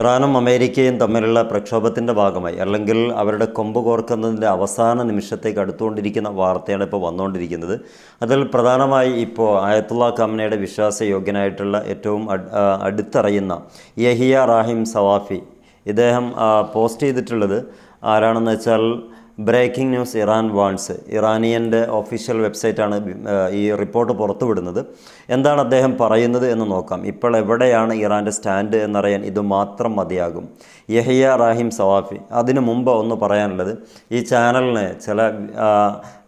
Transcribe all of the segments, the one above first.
ഇറാനും അമേരിക്കയും തമ്മിലുള്ള പ്രക്ഷോഭത്തിന്റെ ഭാഗമായി അല്ലെങ്കിൽ അവരുടെ കൊമ്പ് കോർക്കുന്നതിന്റെ അവസാന നിമിഷത്തേക്ക് അടുത്തുകൊണ്ടിരിക്കുന്ന വാർത്തയാണ് ഇപ്പോൾ വന്നുകൊണ്ടിരിക്കുന്നത്. അതിൽ പ്രധാനമായി ഇപ്പോൾ ആയത്തുള്ള കമനയുടെ വിശ്വാസയോഗ്യനായിട്ടുള്ള ഏറ്റവും അടുത്തറിയുന്ന യഹിയ റാഹിം സവാഫി. ഇദ്ദേഹം പോസ്റ്റ് ചെയ്തിട്ടുള്ളത് ആരാണെന്ന് വെച്ചാൽ ബ്രേക്കിംഗ് ന്യൂസ് ഇറാൻ വാൺസ് ഇറാനിയന്റെ ഒഫീഷ്യൽ വെബ്സൈറ്റാണ് ഈ റിപ്പോർട്ട് പുറത്തുവിടുന്നത്. എന്താണ് അദ്ദേഹം പറയുന്നത് എന്ന് നോക്കാം. ഇപ്പോൾ എവിടെയാണ് ഇറാന്റെ സ്റ്റാൻഡ് എന്നറിയാൻ ഇത് മാത്രം മതിയാകും. യഹിയ റാഹിം സവാഫി. അതിനു മുമ്പ് ഒന്ന് പറയാനുള്ളത് ഈ ചാനലിന് ചില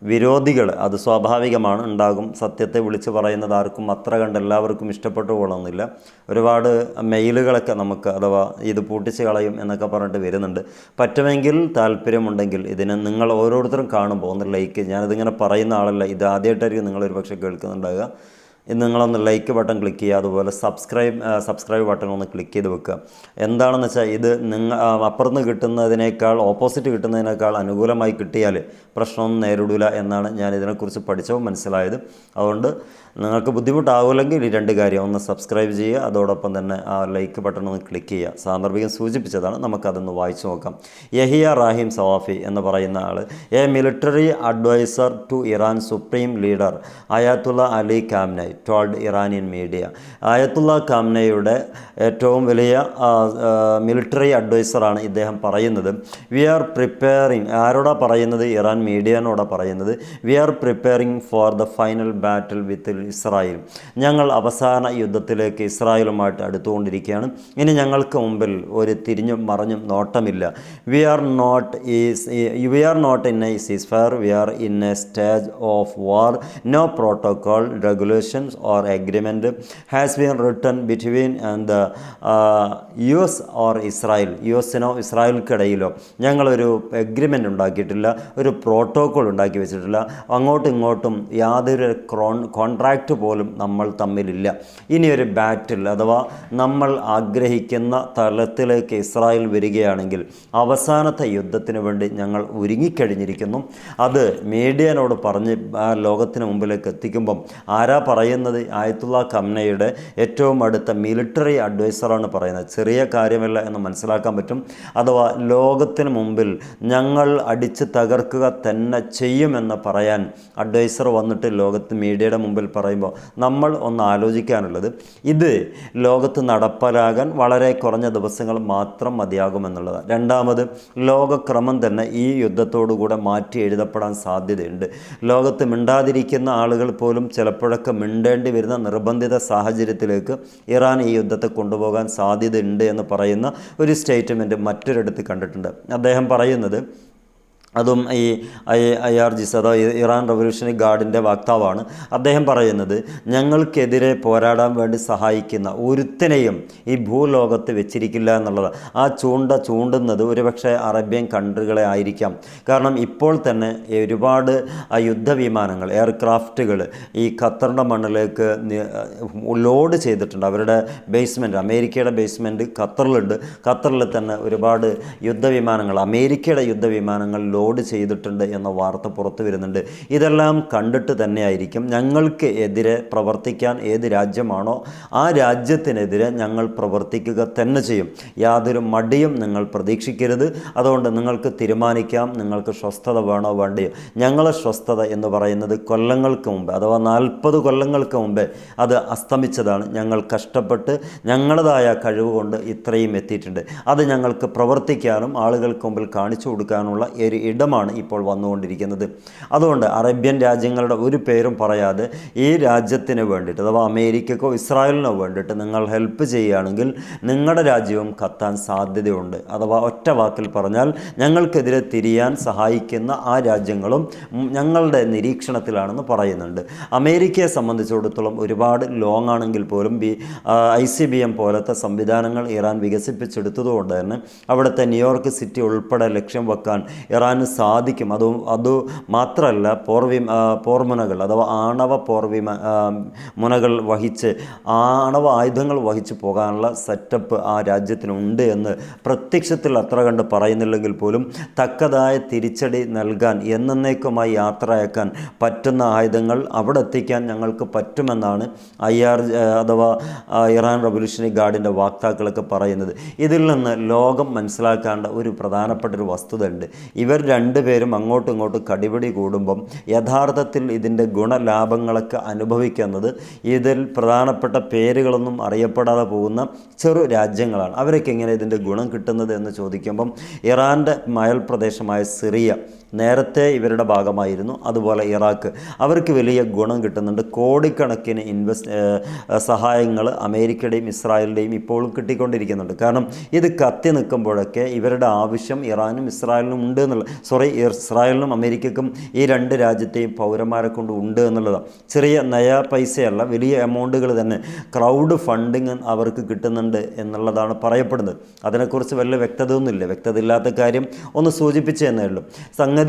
വിരോധികൾ അത് സ്വാഭാവികമാണ് ഉണ്ടാകും. സത്യത്തെ വിളിച്ച് പറയുന്നത് ആർക്കും അത്ര കണ്ട് എല്ലാവർക്കും ഇഷ്ടപ്പെട്ടു പോകണമെന്നില്ല. ഒരുപാട് മെയിലുകളൊക്കെ നമുക്ക് അഥവാ ഇത് പൂട്ടിച്ച് കളയും എന്നൊക്കെ പറഞ്ഞിട്ട് വരുന്നുണ്ട്. പറ്റുമെങ്കിൽ താല്പര്യമുണ്ടെങ്കിൽ ഇതിനെ നിങ്ങൾ ഓരോരുത്തരും കാണുമ്പോൾ ഒന്ന് ലൈക്ക്. ഞാനിതിങ്ങനെ പറയുന്ന ആളല്ല. ഇത് ആദ്യമായിട്ടായിരിക്കും നിങ്ങളൊരു പക്ഷേ കേൾക്കുന്നുണ്ടാകുക നിങ്ങളൊന്ന് ലൈക്ക് ബട്ടൺ ക്ലിക്ക് ചെയ്യുക അതുപോലെ സബ്സ്ക്രൈബ് സബ്സ്ക്രൈബ് ബട്ടൺ ഒന്ന് ക്ലിക്ക് ചെയ്ത് വെക്കുക. എന്താണെന്ന് വെച്ചാൽ ഇത് നിങ്ങൾ അപ്പുറത്ത് കിട്ടുന്നതിനേക്കാൾ ഓപ്പോസിറ്റ് കിട്ടുന്നതിനേക്കാൾ അനുകൂലമായി കിട്ടിയാൽ പ്രശ്നമൊന്നും നേരിടില്ല എന്നാണ് ഞാൻ ഇതിനെക്കുറിച്ച് പഠിച്ചപ്പോൾ മനസ്സിലായത്. അതുകൊണ്ട് നിങ്ങൾക്ക് ബുദ്ധിമുട്ടാവില്ലെങ്കിൽ ഈ രണ്ട് കാര്യം ഒന്ന് സബ്സ്ക്രൈബ് ചെയ്യുക അതോടൊപ്പം തന്നെ ആ ലൈക്ക് ബട്ടൺ ഒന്ന് ക്ലിക്ക് ചെയ്യുക. സാന്ദർഭികം സൂചിപ്പിച്ചതാണ് നമുക്കതൊന്ന് വായിച്ചു നോക്കാം. യഹിയ റാഹിം സവാഫി എന്ന് പറയുന്ന ആൾ a military adviser to Iran supreme leader Ayatollah Ali Khamenei told Iranian media ആയത്തുള്ള കാംനയുടെ ഏറ്റവും വലിയ മിലിറ്ററി അഡ്വൈസറാണ് ഇദ്ദേഹം പറയുന്നത്. വി ആർ പ്രിപ്പയറിങ് ആരോടാ പറയുന്നത്? ഇറാൻ മീഡിയനോടാ പറയുന്നത്. We are preparing for the final battle with Israel ഞങ്ങൾ അവസാന യുദ്ധത്തിലേക്ക് ഇസ്രായേലുമായിട്ട് അടുത്തുകൊണ്ടിരിക്കുകയാണ്. ഇനി ഞങ്ങൾക്ക് മുമ്പിൽ ഒരു തിരിഞ്ഞും മറിഞ്ഞും നോട്ടമില്ല. We are not is we are not in a ceasefire we are in a stage of war no protocol regulations or or has has been written and the U S or Israel U എസിനോ ഇസ്രായേൽക്കിടയിലോ ഞങ്ങളൊരു agreement ഉണ്ടാക്കിയിട്ടില്ല ഒരു protocol ഉണ്ടാക്കി വെച്ചിട്ടില്ല. അങ്ങോട്ടും ഇങ്ങോട്ടും യാതൊരു contract പോലും നമ്മൾ തമ്മിലില്ല. ഇനിയൊരു ബാറ്റിൽ അഥവാ നമ്മൾ ആഗ്രഹിക്കുന്ന തലത്തിലേക്ക് ഇസ്രായേൽ വരികയാണെങ്കിൽ അവസാനത്തെ യുദ്ധത്തിന് വേണ്ടി ഞങ്ങൾ ഒരുങ്ങിക്കഴിഞ്ഞിരിക്കുന്നു. അത് മീഡിയനോട് പറഞ്ഞ് ആ ലോകത്തിന് മുമ്പിലേക്ക് എത്തിക്കുമ്പം ആരാ പറയുന്നത്? ആയത്തുള്ള കംനയുടെ ഏറ്റവും അടുത്ത മിലിറ്ററി അഡ്വൈസറാണ് പറയുന്നത്. ചെറിയ കാര്യമല്ല എന്ന് മനസ്സിലാക്കാൻ പറ്റും. അഥവാ ലോകത്തിന് മുമ്പിൽ ഞങ്ങൾ അടിച്ച് തകർക്കുക തന്നെ ചെയ്യുമെന്ന് പറയാൻ അഡ്വൈസർ വന്നിട്ട് ലോകത്ത് മീഡിയയുടെ മുമ്പിൽ പറയുമ്പോൾ നമ്മൾ ഒന്ന് ആലോചിക്കാനുള്ളത്. ഇത് ലോകത്ത് നടപ്പിലാകാൻ വളരെ കുറഞ്ഞ ദിവസങ്ങൾ മാത്രം മതിയാകുമെന്നുള്ളതാണ് രണ്ടാമത് ലോകക്രമം തന്നെ ഈ യുദ്ധത്തോടുകൂടെ മാറ്റി എഴുതപ്പെടാൻ സാധ്യതയുണ്ട്. ലോകത്ത് മിണ്ടാതിരിക്കുന്ന ആളുകൾ പോലും ചിലപ്പോഴൊക്കെ മിണ്ടേണ്ടി വരുന്ന നിർബന്ധിത സാഹചര്യത്തിലേക്ക് ഇറാൻ ഈ യുദ്ധത്തെ കൊണ്ടുപോകാൻ സാധ്യതയുണ്ട് എന്ന് പറയുന്ന ഒരു സ്റ്റേറ്റ്മെന്റ് മറ്റൊരിടത്ത് കണ്ടിട്ടുണ്ട്. അദ്ദേഹം പറയുന്നത് അതും ഈ ഐ ഐ ആർ ജിസ് അതോ ഇറാൻ റവല്യൂഷണറി ഗാർഡിന്റെ വക്താവാണ്. അദ്ദേഹം പറയുന്നത് ഞങ്ങൾക്കെതിരെ പോരാടാൻ വേണ്ടി സഹായിക്കുന്ന ഒരുത്തിനെയും ഈ ഭൂലോകത്ത് വെച്ചിരിക്കില്ല എന്നുള്ളത്. ആ ചൂണ്ട ചൂണ്ടുന്നത് ഒരുപക്ഷെ അറേബ്യൻ കൺട്രികളെ ആയിരിക്കാം. കാരണം ഇപ്പോൾ തന്നെ ഒരുപാട് യുദ്ധവിമാനങ്ങൾ എയർക്രാഫ്റ്റുകൾ ഈ ഖത്തറിന്റെ മണ്ണിലേക്ക് ലോഡ് ചെയ്തിട്ടുണ്ട്. അവരുടെ ബേസ്മെന്റ് അമേരിക്കയുടെ ബേസ്മെന്റ് ഖത്തറിലുണ്ട്. ഖത്തറിൽ തന്നെ ഒരുപാട് യുദ്ധവിമാനങ്ങൾ അമേരിക്കയുടെ യുദ്ധവിമാനങ്ങൾ ലോഡ് ചെയ്തിട്ടുണ്ട് എന്ന വാർത്ത പുറത്തു വരുന്നുണ്ട്. ഇതെല്ലാം കണ്ടിട്ട് തന്നെയായിരിക്കും ഞങ്ങൾക്ക് എതിരെ പ്രവർത്തിക്കാൻ ഏത് രാജ്യമാണോ ആ രാജ്യത്തിനെതിരെ ഞങ്ങൾ പ്രവർത്തിക്കുക തന്നെ ചെയ്യും. യാതൊരു മടിയും നിങ്ങൾ പ്രതീക്ഷിക്കരുത്. അതുകൊണ്ട് നിങ്ങൾക്ക് തീരുമാനിക്കാം. നിങ്ങൾക്ക് സ്വസ്ഥത വേണോ? വേണ്ടയോ? ഞങ്ങളെ സ്വസ്ഥത എന്ന് പറയുന്നത് കൊല്ലങ്ങൾക്ക് മുമ്പ് അഥവാ നാൽപ്പത് കൊല്ലങ്ങൾക്ക് മുമ്പേ അത് അസ്തമിച്ചതാണ്. ഞങ്ങൾ കഷ്ടപ്പെട്ട് ഞങ്ങളുടേതായ കഴിവ് കൊണ്ട് ഇത്രയും എത്തിയിട്ടുണ്ട്. അത് ഞങ്ങൾക്ക് പ്രവർത്തിക്കാനും ആളുകൾക്ക് മുമ്പിൽ കാണിച്ചു കൊടുക്കാനുള്ള ഒരു ഇടമാണ് ഇപ്പോൾ വന്നുകൊണ്ടിരിക്കുന്നത്. അതുകൊണ്ട് അറേബ്യൻ രാജ്യങ്ങളുടെ ഒരു പേരും പറയാതെ ഈ രാജ്യത്തിന് വേണ്ടിയിട്ട് അഥവാ അമേരിക്കക്കോ ഇസ്രായേലിനോ വേണ്ടിയിട്ട് നിങ്ങൾ ഹെൽപ്പ് ചെയ്യുകയാണെങ്കിൽ നിങ്ങളുടെ രാജ്യവും കത്താൻ സാധ്യതയുണ്ട്. അഥവാ ഒറ്റ വാക്കിൽ പറഞ്ഞാൽ ഞങ്ങൾക്കെതിരെ തിരിയാൻ സഹായിക്കുന്ന ആ രാജ്യങ്ങളും ഞങ്ങളുടെ നിരീക്ഷണത്തിലാണെന്ന് പറയുന്നുണ്ട്. അമേരിക്കയെ സംബന്ധിച്ചിടത്തോളം ഒരുപാട് ലോങ് ആണെങ്കിൽ പോലും B I C B M പോലത്തെ സംവിധാനങ്ങൾ ഇറാൻ വികസിപ്പിച്ചെടുത്തതുകൊണ്ട് തന്നെ അവിടുത്തെ ന്യൂയോർക്ക് സിറ്റി ഉൾപ്പെടെ ലക്ഷ്യം വെക്കാൻ ഇറാൻ സാധിക്കും. അത് അത് മാത്രമല്ല പോർവി പോർമുനകൾ അഥവാ ആണവ പോർവി മുനകൾ വഹിച്ച് ആണവ ആയുധങ്ങൾ വഹിച്ച് പോകാനുള്ള സെറ്റപ്പ് ആ രാജ്യത്തിനുണ്ട് എന്ന് പ്രത്യക്ഷത്തിൽ അത്ര കണ്ട് പറയുന്നില്ലെങ്കിൽ പോലും തക്കതായ തിരിച്ചടി നൽകാൻ എന്നേക്കുമായി യാത്രയാക്കാൻ പറ്റുന്ന ആയുധങ്ങൾ അവിടെ എത്തിക്കാൻ ഞങ്ങൾക്ക് പറ്റുമെന്നാണ് ഐ ആർ അഥവാ ഇറാൻ റവല്യൂഷണറി ഗാർഡിന്റെ വാക്താക്കളൊക്കെ പറയുന്നത്. ഇതിൽ നിന്ന് ലോകം മനസ്സിലാക്കേണ്ട ഒരു പ്രധാനപ്പെട്ട ഒരു വസ്തുത ഉണ്ട് ഇവർ രണ്ടുപേരും അങ്ങോട്ടും ഇങ്ങോട്ടും കടിപിടി കൂടുമ്പം യഥാർത്ഥത്തിൽ ഇതിന്റെ ഗുണലാഭങ്ങളൊക്കെ അനുഭവിക്കുന്നത് ഇതിൽ പ്രധാനപ്പെട്ട പേരുകളൊന്നും അറിയപ്പെടാതെ പോകുന്ന ചെറു രാജ്യങ്ങളാണ്. അവരൊക്കെ എങ്ങനെ ഇതിന്റെ ഗുണം കിട്ടുന്നത് എന്ന് ചോദിക്കുമ്പം ഇറാന്റെ മയൽ പ്രദേശമായ സിറിയ നേരത്തെ ഇവരുടെ ഭാഗമായിരുന്നു. അതുപോലെ ഇറാഖ് അവർക്ക് വലിയ ഗുണം കിട്ടുന്നുണ്ട്. കോടിക്കണക്കിന് ഇൻവെസ്റ്റ് സഹായങ്ങൾ അമേരിക്കയുടെയും ഇസ്രായേലിന്റെയും ഇപ്പോഴും കിട്ടിക്കൊണ്ടിരിക്കുന്നുണ്ട്. കാരണം ഇത് കത്തി നിൽക്കുമ്പോഴൊക്കെ ഇവരുടെ ആവശ്യം ഇറാനും ഇസ്രായേലിനും ഉണ്ട് എന്നുള്ള സോറി ഇസ്രായേലിനും അമേരിക്കക്കും ഈ രണ്ട് രാജ്യത്തെയും പൗരന്മാരെ കൊണ്ട് ഉണ്ട് എന്നുള്ളതാണ്. ചെറിയ നയ പൈസയല്ല വലിയ എമൗണ്ടുകൾ തന്നെ ക്രൗഡ് ഫണ്ടിങ് അവർക്ക് കിട്ടുന്നുണ്ട് എന്നുള്ളതാണ് പറയപ്പെടുന്നത്. അതിനെക്കുറിച്ച് വലിയ വ്യക്തതയൊന്നുമില്ല. വ്യക്തത ഇല്ലാത്ത കാര്യം ഒന്ന് സൂചിപ്പിച്ചു എന്നേ ഉള്ളൂ.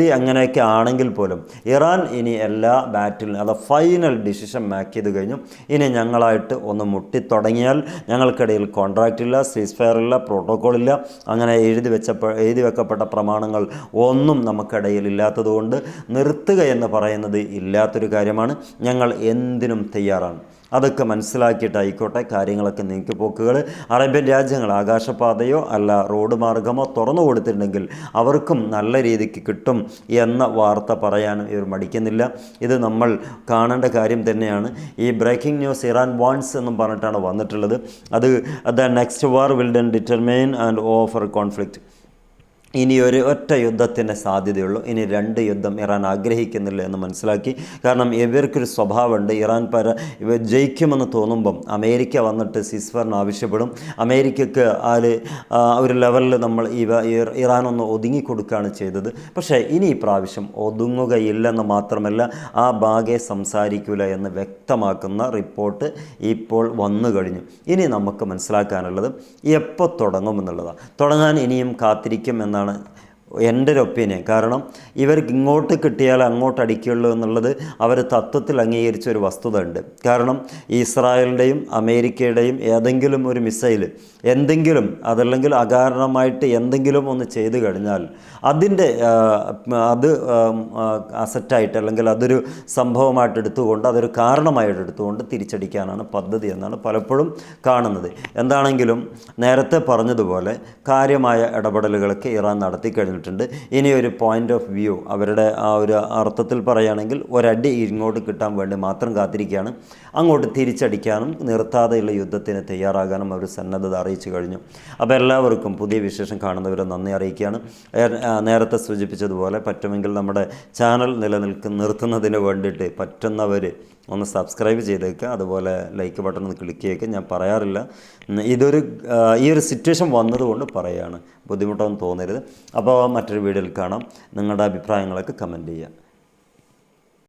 അങ്ങനെയൊക്കെ ആണെങ്കിൽ പോലും ഇറാൻ ഇനി എല്ലാ ബാറ്റിലും അത് ഫൈനൽ ഡിസിഷൻ മാക്ക് ചെയ്ത് കഴിഞ്ഞു. ഇനി ഞങ്ങളായിട്ട് ഒന്ന് മുട്ടിത്തുടങ്ങിയാൽ ഞങ്ങൾക്കിടയിൽ കോൺട്രാക്റ്റ് ഇല്ല സീസ് ഫയർ ഇല്ല പ്രോട്ടോകോൾ ഇല്ല. അങ്ങനെ എഴുതി വെച്ച എഴുതി വെക്കപ്പെട്ട പ്രമാണങ്ങൾ ഒന്നും നമുക്കിടയിൽ ഇല്ലാത്തതുകൊണ്ട് നിർത്തുക എന്ന് പറയുന്നത് ഇല്ലാത്തൊരു കാര്യമാണ്. ഞങ്ങൾ എന്തിനും തയ്യാറാണ്. അതൊക്കെ മനസ്സിലാക്കിയിട്ടായിക്കോട്ടെ കാര്യങ്ങളൊക്കെ നീക്കിപ്പോക്കുകൾ അറേബ്യൻ രാജ്യങ്ങൾ ആകാശപാതയോ അല്ല റോഡ് മാർഗമോ തുറന്നു കൊടുത്തിട്ടുണ്ടെങ്കിൽ അവർക്കും നല്ല രീതിക്ക് കിട്ടും എന്ന വാർത്ത പറയാനും ഇവർ മടിക്കുന്നില്ല. ഇത് നമ്മൾ കാണേണ്ട കാര്യം തന്നെയാണ്. ഈ ബ്രേക്കിംഗ് ന്യൂസ് ഇറാൻ വാൺസ് എന്നും പറഞ്ഞിട്ടാണ് വന്നിട്ടുള്ളത്. അത് the next war will done determine and offer conflict ഇനി ഒരു ഒറ്റ യുദ്ധത്തിന് സാധ്യതയുള്ളൂ. ഇനി രണ്ട് യുദ്ധം ഇറാൻ ആഗ്രഹിക്കുന്നില്ല എന്ന് മനസ്സിലാക്കി. കാരണം ഇവർക്കൊരു സ്വഭാവമുണ്ട്. ഇറാൻ പര ഇവർ ജയിക്കുമെന്ന് തോന്നുമ്പം അമേരിക്ക വന്നിട്ട് സിസ്ഫറിന് ആവശ്യപ്പെടും. അമേരിക്കക്ക് ആ ഒരു ലെവലിൽ നമ്മൾ ഇവ ഇറാൻ ഒന്ന് ഒതുങ്ങിക്കൊടുക്കുകയാണ് ചെയ്തത്. പക്ഷേ ഇനി ഇപ്രാവശ്യം പ്രാവശ്യം ഒതുങ്ങുകയില്ലെന്ന് മാത്രമല്ല ആ ഭാഗേ സംസാരിക്കില്ല എന്ന് വ്യക്തമാക്കുന്ന റിപ്പോർട്ട് ഇപ്പോൾ വന്നു കഴിഞ്ഞു. ഇനി നമുക്ക് മനസ്സിലാക്കാനുള്ളത് എപ്പോൾ തുടങ്ങുമെന്നുള്ളതാണ് തുടങ്ങാൻ ഇനിയും കാത്തിരിക്കും എന്നാണ് എന്നാണ് എന്റെ ഒരു ഒപ്പീനിയൻ കാരണം ഇവർക്ക് ഇങ്ങോട്ട് കിട്ടിയാൽ അങ്ങോട്ട് അടിക്കുള്ളൂ എന്നുള്ളത് അവർ തത്വത്തിൽ അംഗീകരിച്ച ഒരു വസ്തുത ഉണ്ട് കാരണം ഇസ്രായേലിന്റെയും അമേരിക്കയുടെയും ഏതെങ്കിലും ഒരു മിസൈൽ എന്തെങ്കിലും അതല്ലെങ്കിൽ അകാരണമായിട്ട് എന്തെങ്കിലും ഒന്ന് ചെയ്തു കഴിഞ്ഞാൽ അതിന്റെ അത് അസറ്റായിട്ട് അല്ലെങ്കിൽ അതൊരു സംഭവമായിട്ട് എടുത്തുകൊണ്ട് അതൊരു കാരണമായിട്ട് എടുത്തുകൊണ്ട് തിരിച്ചടിക്കാനാണ് പദ്ധതി എന്നാണ് പലപ്പോഴും കാണുന്നത്. എന്താണെങ്കിലും നേരത്തെ പറഞ്ഞതുപോലെ കാര്യമായ ഇടപെടലുകളൊക്കെ ഇറാൻ നടത്തി കഴിഞ്ഞിട്ടുണ്ട് ഇനി ഒരു പോയിന്റ് ഓഫ് വ്യൂ അവരുടെ ആ ഒരു അർത്ഥത്തിൽ പറയുകയാണെങ്കിൽ ഒരടി ഇങ്ങോട്ട് കിട്ടാൻ വേണ്ടി മാത്രം കാത്തിരിക്കുകയാണ്. അങ്ങോട്ട് തിരിച്ചടിക്കാനും നിർത്താതെയുള്ള യുദ്ധത്തിന് തയ്യാറാകാനും അവർ സന്നദ്ധത അറിയിച്ചു കഴിഞ്ഞു. അപ്പോൾ എല്ലാവർക്കും പുതിയ വിശേഷം കാണുന്നവരെ നന്ദി അറിയിക്കുകയാണ്. നേരത്തെ സൂചിപ്പിച്ചതുപോലെ പറ്റുമെങ്കിൽ നമ്മുടെ ചാനൽ നിലനിൽക്കുന്ന നിർത്തുന്നതിന് വേണ്ടിയിട്ട് പറ്റുന്നവർ ഒന്ന് സബ്സ്ക്രൈബ് ചെയ്തേക്കുക അതുപോലെ ലൈക്ക് ബട്ടൺ ഒന്ന് ക്ലിക്ക് ചെയ്യുക ഞാൻ പറയാറില്ല. ഇതൊരു ഈ ഒരു സിറ്റുവേഷൻ വന്നതുകൊണ്ട് പറയുകയാണ് ബുദ്ധിമുട്ടൊന്നും തോന്നരുത്. അപ്പോൾ മറ്റൊരു വീഡിയോയിൽ കാണാം. നിങ്ങളുടെ അഭിപ്രായങ്ങളൊക്കെ കമന്റ് ചെയ്യുക.